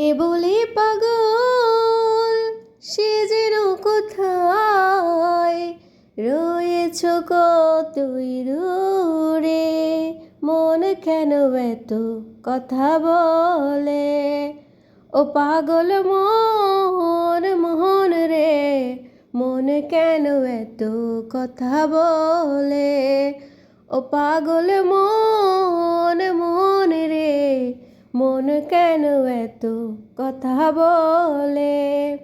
এ বলে পাগল, সে যেন কোথায়? রয়েছ কতই দূরে, মন কেন এত কথা বলে। ও পাগল মন, মোহন রে, মন কেন এত কথা বলে। ও পাগল মন রে মন কেন এত কথা বলে?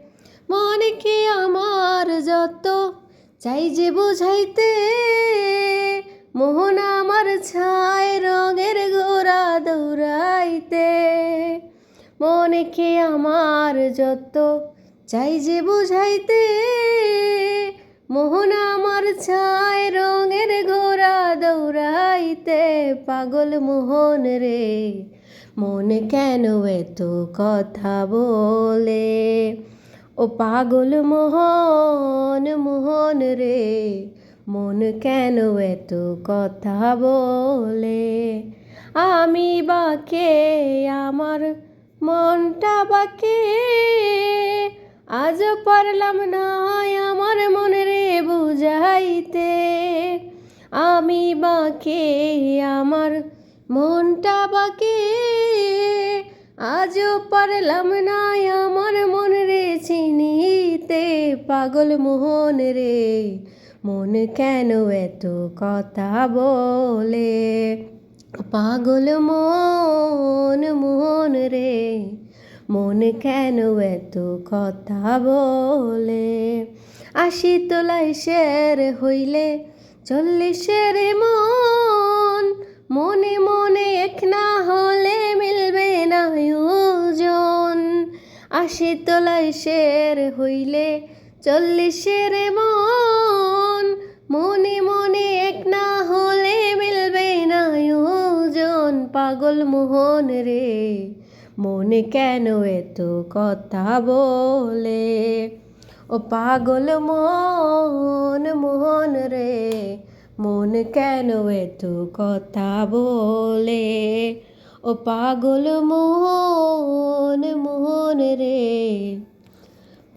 মন কি আমার যত? চাই যে বুঝাইতে। মোহন আমার ছায় রঙের গোরা দৌড়াইতে। মনে কি আমার যত? চাই যে বুঝাইতে। মোহন আমার ছায় পাগল মোহন রে, মন কেন এত কথা বলে? ও পাগল মোহন মোহন রে, মন কেন এত কথা বলে? আমি বাকে, আমার মনটা বাকে, আজ পারলাম না আমার আমি বাকে, আমার মনটা বাকে। আজও পারলাম না আমার মন রে চিনিতে পাগল মোহন রে। মন কেন এত কথা বলে? পাগল মন মোহন রে। মন কেন এত কথা বলে? আশি তোলাই শের হইলে চল্লিশের মন, মনে মনে এক না হলে মিলবে না ওজন আশি তোলাই শের হইলে চল্লিশের মন, মনে মনে এক না হলে মিলবে না ওজন পাগল মোহন রে, মনে কেন এত কথা বলে? ও পাগল মন মোহন রে, মন কেন এত কথা বলে? ও পাগল মোহন মোহন রে,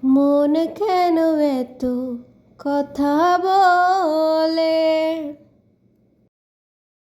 মন কেন এত কথা বলে?